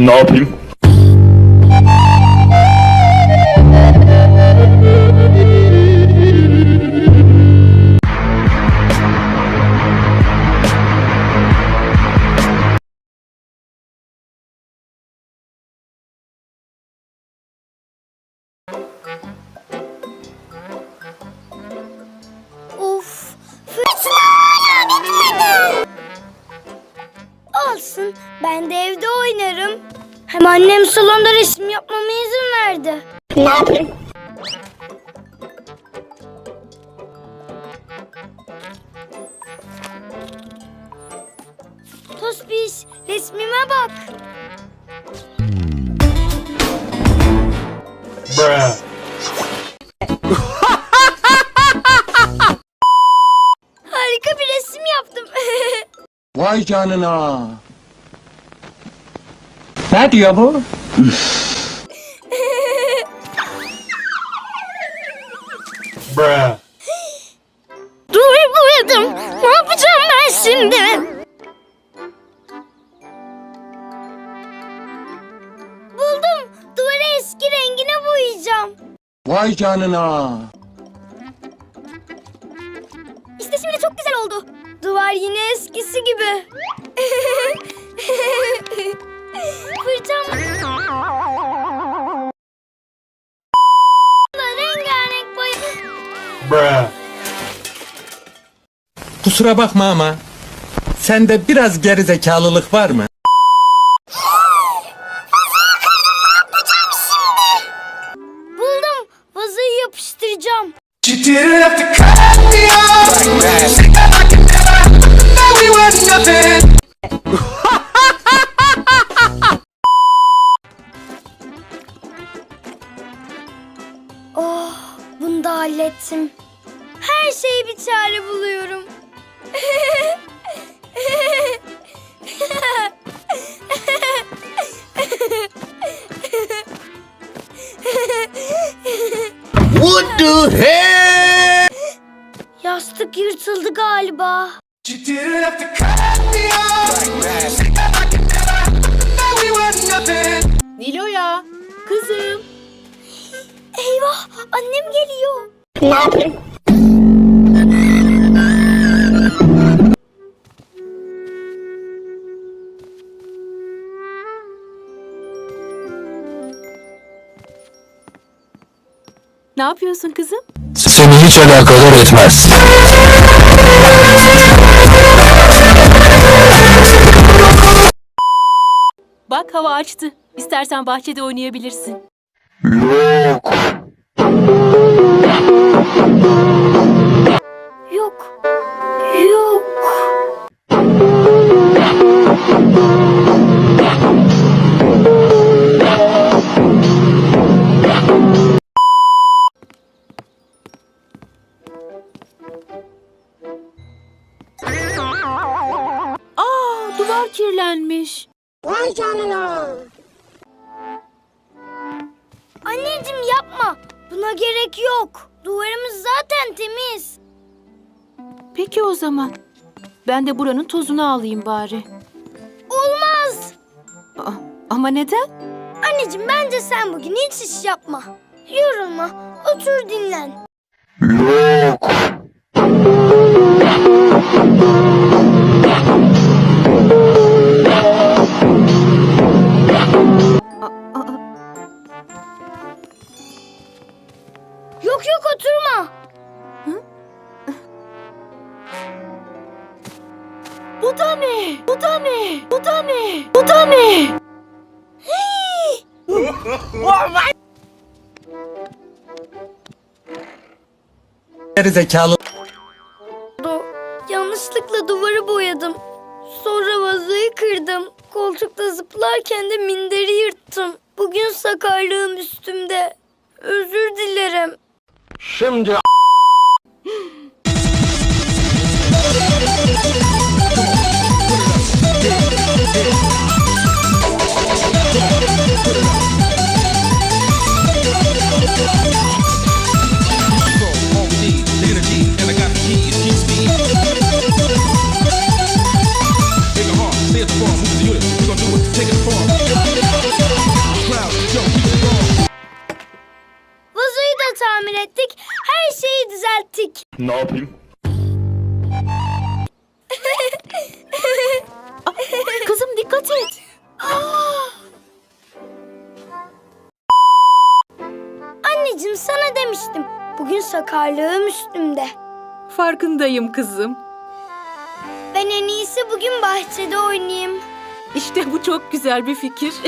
Ne yapayım? Of, fırtına hala. Olsun, ben de evde oynarım. Hem annem salonda resim yapmama izin verdi. Ne yapayım? Tospiş, resmime bak. Bruh. Harika bir resim yaptım. Vay canına. Ne diyor bu? Bruh. Boyadım. Ne yapacağım ben şimdi? Buldum. Duvarı eski rengine boyayacağım. Vay canına. İşte şimdi çok güzel oldu. Duvar yine eskisi gibi. Bruh. Kusura bakma ama sende biraz gerizekalılık var mı? Buldum. Vazoyu yapıştıracağım. You didn't hallettim. Her şeye bir çare buluyorum. What the hell? Yastık yırtıldı galiba. Nilo'ya, kızım. Eyvah, annem geliyor. Ne yapıyorsun kızım? Seni hiç alakadar etmez. Bak hava açtı. İstersen bahçede oynayabilirsin. Yok. Aa, duvar kirlenmiş. Anneciğim yapma. Buna gerek yok. Duvarımız zaten temiz. Peki o zaman. Ben de buranın tozunu alayım bari. Olmaz. Aa, ama neden? Anneciğim bence sen bugün hiç iş yapma. Yorulma. Otur dinlen. Aa, Oturma. bu da ne? Bu da ne? Bu da ne? Bu da ne? Gerizekalı. Do- Yanlışlıkla duvarı boyadım. Sonra vazoyu kırdım. Koltukta zıplarken de minderi yırttım. Bugün sakarlığım üstümde. Özür dilerim. Schimm Ne yapayım? Kızım dikkat et. Anneciğim sana demiştim. Bugün sakarlığım üstümde. Farkındayım kızım. Ben en iyisi bugün bahçede oynayayım. İşte bu çok güzel bir fikir.